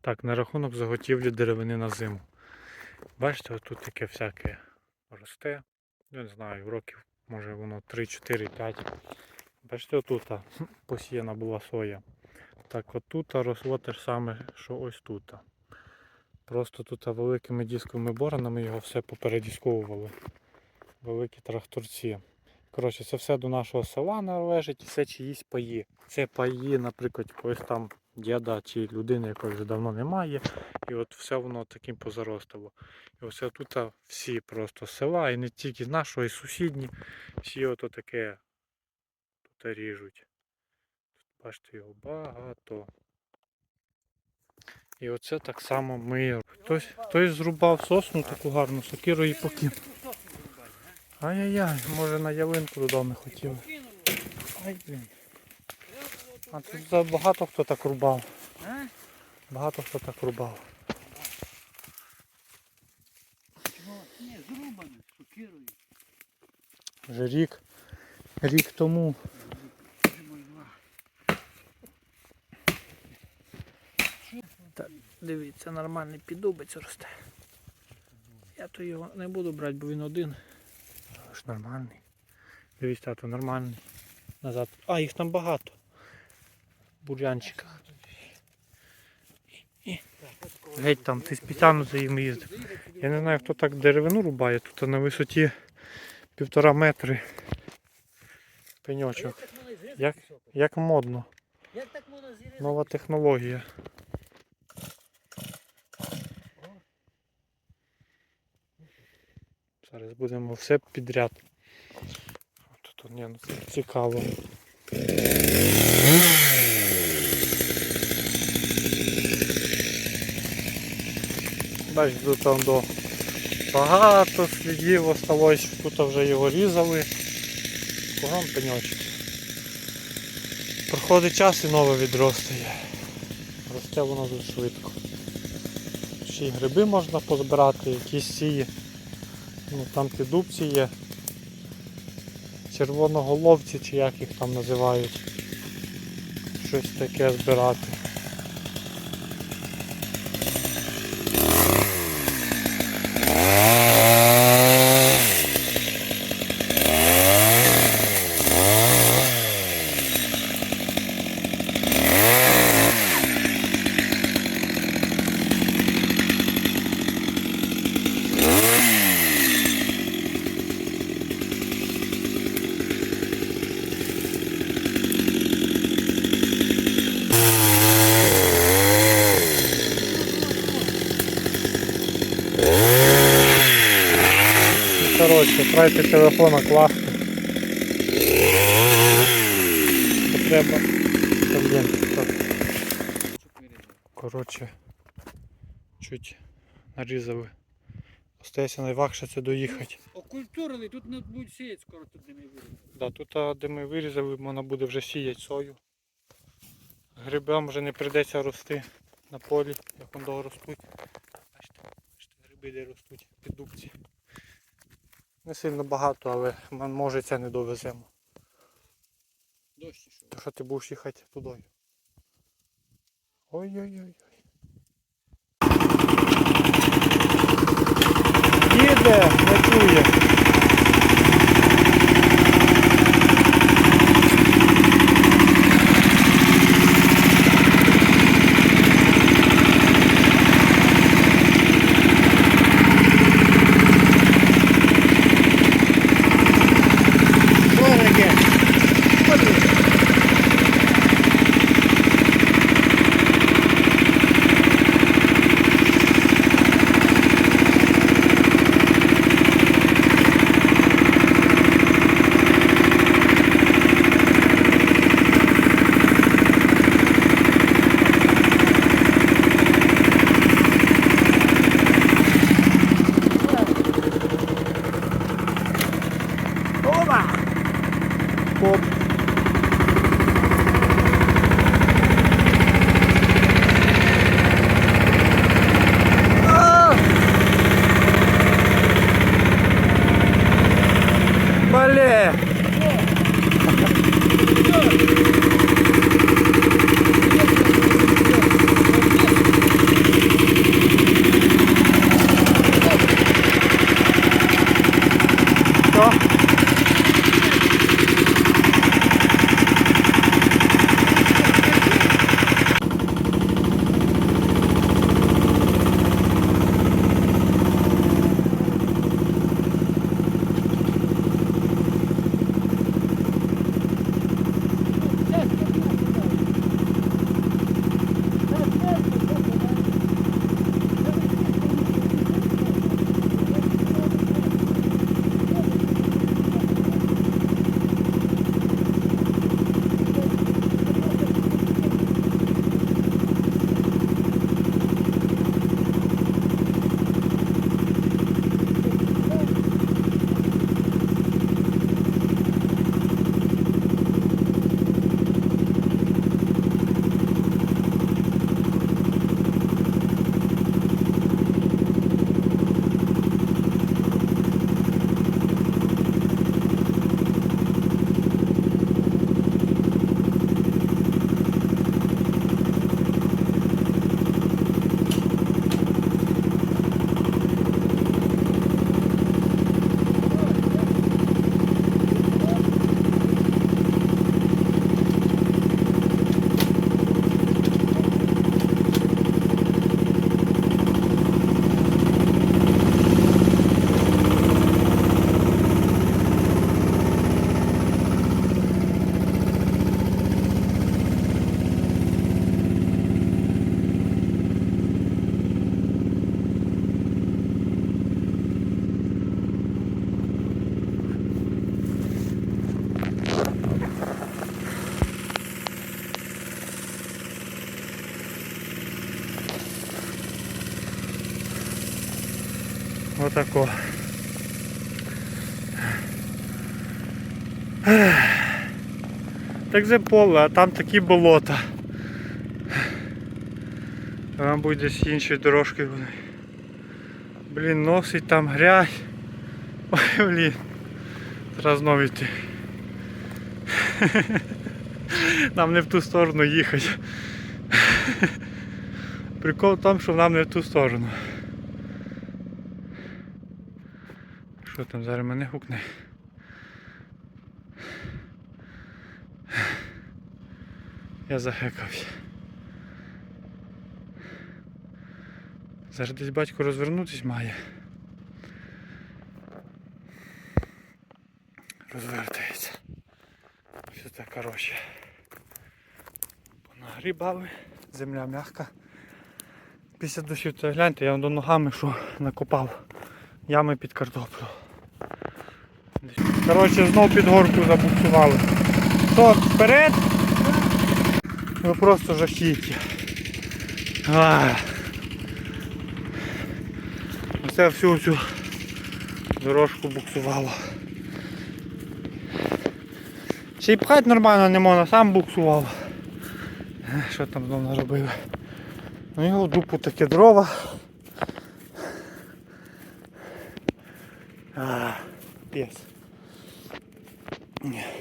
Так, на рахунок заготівлі деревини на зиму. Бачите, от тут таке всяке росте. Я не знаю, років, може воно 3, 4, 5. Бачите, отут посіяна була соя. Так отут росло те ж саме, що ось тут. Просто тут великими дисковими боронами його все попередісковували. Великі тракторці. Коротше, це все до нашого села належить це чиїсь паї. Це паї, наприклад, когось там діда чи людини, якої вже давно немає. І от все воно таким позаростало. І оце тут всі просто села, і не тільки з нашого, і сусідні, всі ото таке тут ріжуть. Тут бачите його багато. І оце так само ми. Хтось, хтось зрубав сосну таку гарну сокиру і покинув. Ай-яй-яй, може на ялинку додому хотіли. Ай, блін. А тут багато хто так рубав. Багато хто так рубав. Ні, зрубане, сокирою. Вже рік, рік тому. Два. Дивіться, нормальний піддубець росте. Я то його не буду брати, бо він один. Нормальний. Дивіться, тато, нормальний. Назад. А, їх там багато. В бур'янчиках. Геть там, ти спеціально за їм їздив. Я не знаю, хто так деревину рубає, тут на висоті півтора метри. Пеньочок. Як? Як модно. Нова технологія. Зараз будемо все підряд. Тут ні, ну це цікаво. Бачиш, тут там до багато слідів осталось, тут вже його різали. Кругом пеньочок. Проходить час і нове відростає. Росте воно дуже швидко. Ще й гриби можна позбирати, якісь ці. Ну, там ті дубці є. Червоноголовці чи як їх там називають. Щось таке збирати. Трайте телефона класти. Треба. Коротше, чуть нарізали. Остається найважче це доїхати. Окультурили, тут не будуть сіяти скоро тут де ми вирізали. Да, тут, де ми вирізали, можна буде вже сіяти сою. Грибам вже не прийдеться рости на полі, як воно ростуть. Бачите, бачите, гриби де ростуть під дубці. Не сильно багато, але може це не довеземо. Дощі що? То що ти будеш їхати туди? Ой-ой-ой. Їде, не чує. Що таке? Оба! Оп. Бле! Що? Отако. Так же поле, а там такі болота. Там будуть десь інші дорожки. Блін, носить там грязь. Ой, блін. Зараз знову йти. Нам не в ту сторону їхати. Прикол в тому, що нам не в ту сторону. Що там зараз мене гукне? Я захекався. Зараз десь батько розвернутись має. Розвертається. Все так коротше. Понагрібали, земля м'яка. Після дощів це гляньте, я до ногами що накопав ями під картоплю. Коротше, знов під горку забуксували. Що, вперед? Ви просто жахіття. Оце всю цю дорожку буксувало. Ще й пхати нормально не можна, сам буксував. Е, Що там знов наробили? Ну в дупу таке дрова. А, пес. Yeah.